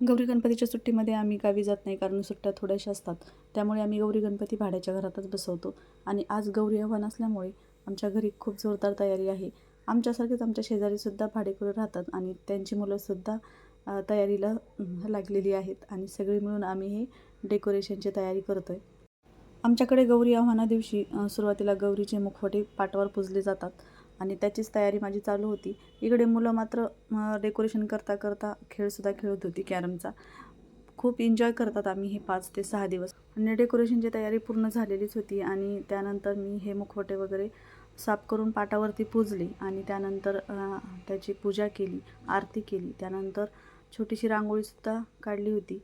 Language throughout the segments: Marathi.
गौरी गणपतीच्या सुट्टीमध्ये आम्ही गावी जात नाही कारण सुट्ट्या थोड्याशा असतात. त्यामुळे आम्ही गौरी गणपती भाड्याच्या घरातच बसवतो. आणि आज गौरी आव्हान असल्यामुळे आमच्या घरी खूप जोरदार तयारी आहे. आमच्यासारखेच आमच्या शेजारीसुद्धा भाडेकरू राहतात आणि त्यांची मुलंसुद्धा तयारीला लागलेली आहेत. आणि सगळी मिळून आम्ही हे डेकोरेशनची तयारी करतो आहे आमच्याकडे गौरी आव्हाना दिवशी सुरुवातीला गौरीचे मुखवटे पाटवर पुजले जातात. आणि त्याचीच तयारी माझी चालू होती. इकडे मुलं मात्र डेकोरेशन करता करता खेळसुद्धा खेळत होती कॅरमचा. खूप एन्जॉय करतात आम्ही हे पाच ते सहा दिवस. आणि डेकोरेशनची तयारी पूर्ण झालेलीच होती आणि त्यानंतर मी हे मुखवटे वगैरे साफ करून पाटावरती पूजले आणि त्यानंतर त्याची पूजा केली आरती केली. त्यानंतर छोटीशी रांगोळीसुद्धा काढली होती.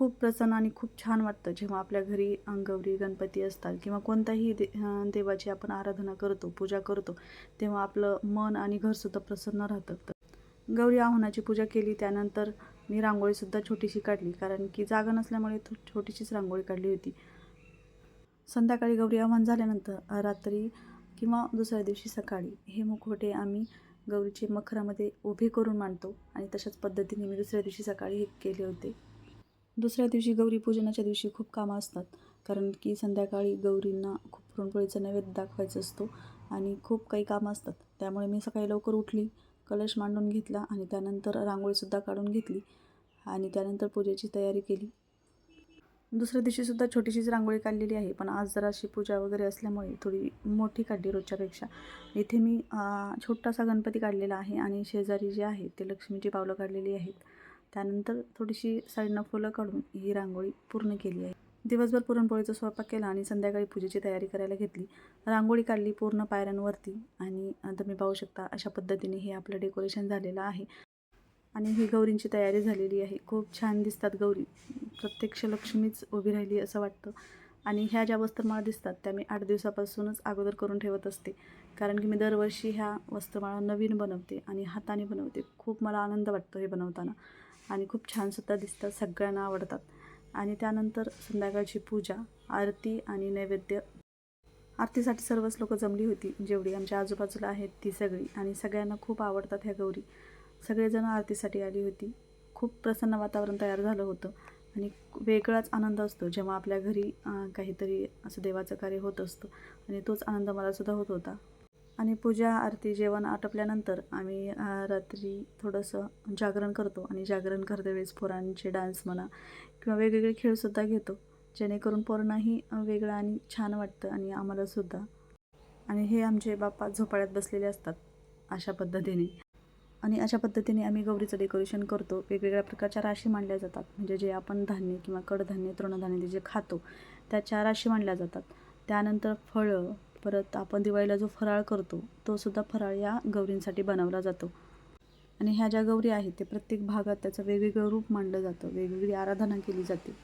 खूप प्रसन्न आणि खूप छान वाटतं जेव्हा आपल्या घरी गौरी गणपती असतात किंवा कोणत्याही दे देवाची आपण आराधना करतो पूजा करतो तेव्हा आपलं मन आणि घरसुद्धा प्रसन्न राहतं. तर गौरी आव्हानाची पूजा केली त्यानंतर मी रांगोळीसुद्धा छोटीशी काढली कारण की जागा नसल्यामुळे थो छोटीशीच रांगोळी काढली होती. संध्याकाळी गौरी आव्हान झाल्यानंतर रात्री किंवा दुसऱ्या दिवशी सकाळी हे मुखवटे आम्ही गौरीचे मखरामध्ये उभे करून मांडतो आणि तशाच पद्धतीने मी दुसऱ्या दिवशी सकाळी हे केले होते. दुसऱ्या दिवशी गौरी पूजनाच्या दिवशी खूप कामं असतात. कारण की संध्याकाळी गौरींना खूप पुरणपोळीचा नैवेद्य दाखवायचा असतो आणि खूप काही कामं असतात. त्यामुळे मी सकाळी लवकर उठली कलश मांडून घेतला आणि त्यानंतर रांगोळीसुद्धा काढून घेतली आणि त्यानंतर पूजेची तयारी केली. दुसऱ्या दिवशीसुद्धा छोटीशीच रांगोळी काढलेली आहे पण आज जराशी पूजा वगैरे असल्यामुळे थोडी मोठी काढली रोजच्यापेक्षा. इथे मी छोटासा गणपती काढलेला आहे आणि शेजारी जे आहे ते लक्ष्मीची पावलं काढलेली आहेत. त्यानंतर थोडीशी साईडनं फुलं काढून ही रांगोळी पूर्ण केली आहे. दिवसभर पुरणपोळीचा स्वयंपाक केला आणि संध्याकाळी पूजेची तयारी करायला घेतली. रांगोळी काढली पूर्ण पायऱ्यांवरती आणि तुम्ही पाहू शकता अशा पद्धतीने हे आपलं डेकोरेशन झालेलं आहे. आणि ही गौरींची तयारी झालेली आहे. खूप छान दिसतात गौरी. प्रत्यक्ष लक्ष्मीच उभी राहिली असं वाटतं. आणि ह्या ज्या वस्त्रमाळा दिसतात त्या मी आठ दिवसापासूनच अगोदर करून ठेवत असते. कारण की मी दरवर्षी ह्या वस्त्रमाळा नवीन बनवते आणि हाताने बनवते. खूप मला आनंद वाटतो हे बनवताना. आणि खूप छानसुद्धा दिसतात सगळ्यांना आवडतात. आणि त्यानंतर संध्याकाळची पूजा आरती आणि नैवेद्य. आरतीसाठी सर्वच लोक जमली होती. जेवढी आमच्या आजूबाजूला आहेत ती सगळी. आणि सगळ्यांना खूप आवडतात ह्या गौरी. सगळेजण आरतीसाठी आली होती. खूप प्रसन्न वातावरण तयार झालं होतं. आणि वेगळाच आनंद असतो. जेव्हा आपल्या घरी काहीतरी असं देवाचं कार्य होत असतं. आणि तोच आनंद मलासुद्धा होत होता. आणि पूजा आरती जेवण आटपल्यानंतर आम्ही रात्री थोडंसं जागरण करतो आणि जागरण करते वेळेस पोरांचे डान्स म्हणा किंवा वेगवेगळे खेळसुद्धा घेतो. जेणेकरून पोरांनाही वेगळं आणि छान वाटतं आणि आम्हालासुद्धा आणि हे आमचे बाप्पा झोपाळ्यात बसलेले असतात अशा पद्धतीने. आणि अशा पद्धतीने आम्ही गौरीचं डेकोरेशन करतो. वेगवेगळ्या प्रकारच्या राशी मांडल्या जातात. म्हणजे जे आपण धान्य किंवा कडधान्य तृणधान्य जे खातो त्याच्या राशी मांडल्या जातात. त्यानंतर फळं परत आपण दिवाळीला जो फराळ करतो तो सुद्धा फराळ या गौरींसाठी बनवला जातो. आणि ह्या ज्या गौरी आहेत ते प्रत्येक भागात त्याचं वेगवेगळं रूप मांडलं जातं वेगवेगळी आराधना केली जाते.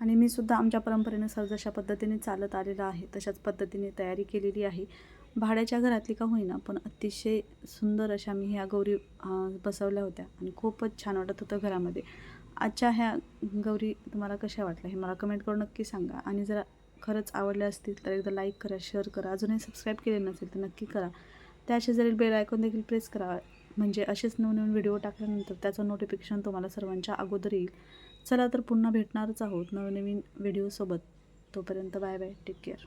आणि मी सुद्धा आमच्या परंपरेनुसार जशा पद्धतीने चालत आलेलं आहे तशाच पद्धतीने तयारी केलेली आहे. भाड्याच्या घरातली का होईना पण अतिशय सुंदर अशा मी ह्या गौरी बसवल्या होत्या. आणि खूपच छान वाटत होतं घरामध्ये. आजच्या ह्या गौरी तुम्हाला कशा वाटल्या हे मला कमेंट करून नक्की सांगा. आणि जरा खरंच आवडल्या असतील तर एकदा लाईक करा शेअर करा. अजूनही सबस्क्राईब केले नसेल तर नक्की करा. त्या शेजारील बेल आयकॉन देखील प्रेस करा. म्हणजे असेच नवनवीन व्हिडिओ टाकल्यानंतर त्याचं नोटिफिकेशन तुम्हाला सर्वांच्या अगोदर येईल. चला तर पुन्हा भेटणारच आहोत नवनवीन व्हिडिओसोबत तोपर्यंत बाय बाय टेक केअर